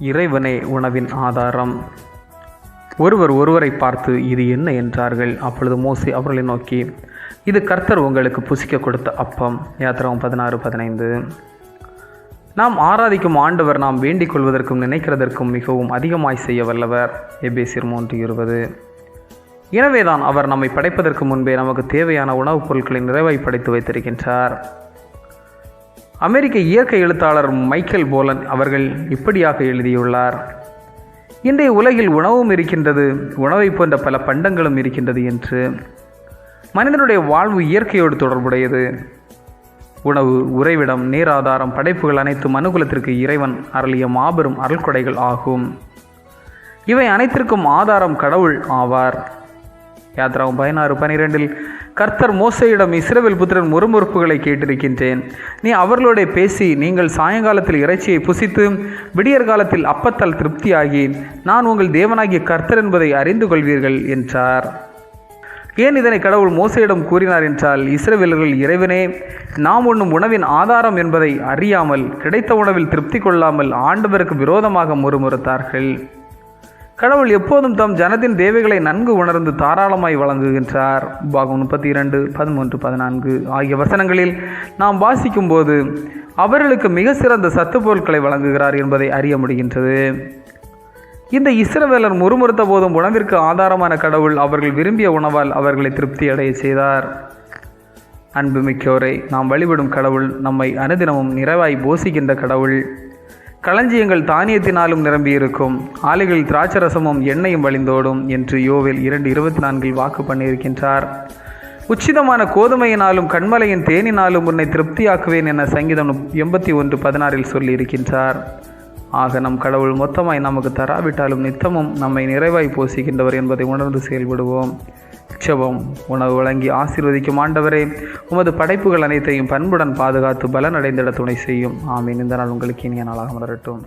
இறைவனே உணவின் ஆதாரம். ஒருவர் ஒருவரை பார்த்து இது என்ன என்றார்கள். அப்பொழுது மோசி அவர்களை நோக்கி இது கர்த்தர் உங்களுக்கு புசிக்க கொடுத்த அப்பம். யாத்திரம் பதினாறு பதினைந்து. நாம் ஆராதிக்கும் ஆண்டவர் நாம் வேண்டிக் கொள்வதற்கும் நினைக்கிறதற்கும் மிகவும் அதிகமாய் செய்ய வல்லவர். எபேசிர் மூன்று இருபது. எனவேதான் அவர் நம்மை படைப்பதற்கு முன்பே நமக்கு தேவையான உணவுப் பொருட்களை நிறைவாய் படைத்து வைத்திருக்கின்றார். அமெரிக்க இயற்கை எழுத்தாளர் மைக்கேல் போலன் அவர்கள் இப்படியாக எழுதியுள்ளார். இன்றைய உலகில் உணவும் இருக்கின்றது உணவை போன்ற பல பண்டங்களும் இருக்கின்றது என்று. மனிதனுடைய வாழ்வு இயற்கையோடு தொடர்புடையது. உணவு உறைவிடம் நீராதாரம் படைப்புகள் அனைத்து மனுகுலத்திற்கு இறைவன் அருளிய மாபெரும் அருள்கொடைகள் ஆகும். இவை அனைத்திற்கும் ஆதாரம் கடவுள் ஆவார். யாத்ராவும் பதினாறு பனிரெண்டில் கர்த்தர் மோசையிடம் இஸ்ரவேல் புத்திரன் முறுமுறுப்புகளை கேட்டிருக்கின்றேன். நீ அவர்களோட பேசி நீங்கள் சாயங்காலத்தில் இறைச்சியை புசித்து விடியற் காலத்தில் அப்பத்தால் திருப்தியாகி நான் உங்கள் தேவனாகிய கர்த்தர் என்பதை அறிந்து கொள்வீர்கள் என்றார். ஏன் இதனை கடவுள் மோசையிடம் கூறினார் என்றால் இஸ்ரவேலர்கள் இறைவனே நாம் உண்ணும் உணவின் ஆதாரம் என்பதை அறியாமல் கிடைத்த உணவில் திருப்தி கொள்ளாமல் ஆண்டவருக்கு விரோதமாக முறுமுறுத்தார்கள். கடவுள் எப்போதும் தம் ஜனத்தின் தேவைகளை நன்கு உணர்ந்து தாராளமாய் வழங்குகின்றார். பாகம் முப்பத்தி இரண்டு பதிமூன்று பதினான்கு ஆகிய வசனங்களில் நாம் வாசிக்கும் போது அவர்களுக்கு மிக சிறந்த சத்து பொருட்களை வழங்குகிறார் என்பதை அறிய முடிகின்றது. இந்த இஸ்ரவேலர் முறுமுறுத்த போதும் உணவிற்கு ஆதாரமான கடவுள் அவர்கள் விரும்பிய உணவால் அவர்களை திருப்தி அடைய செய்தார். அன்புமிக்கோரை நாம் வழிபடும் கடவுள் நம்மை அனுதினமும் நிறைவாய் போசிக்கின்ற கடவுள். களஞ்சியங்கள் தானியத்தினாலும் நிரம்பியிருக்கும். ஆலைகளில் திராட்சரசமும் எண்ணெயும் வழிந்தோடும் என்று யோவில் இரண்டு இருபத்தி நான்கில் வாக்கு பண்ணியிருக்கின்றார். உச்சிதமான கோதுமையினாலும் கண்மலையின் தேனினாலும் உன்னை திருப்தியாக்குவேன் என சங்கீதம் எண்பத்தி ஒன்று பதினாறில் சொல்லியிருக்கின்றார். ஆக நம் கடவுள் மொத்தமாய் நமக்கு தராவிட்டாலும் நித்தமும் நம்மை நிறைவாய் போசிக்கின்றவர் என்பதை உணர்ந்து செயல்படுவோம். உற்சவம் உணவு வழங்கி ஆசீர்வதிக்கும் ஆண்டவரே உமது படைப்புகள் அனைத்தையும் பண்புடன் பாதுகாத்து பலனடைந்திட துணை செய்யும். ஆமீன். இந்த நாள் உங்களுக்கு இனிய நாளாக மலரட்டும்.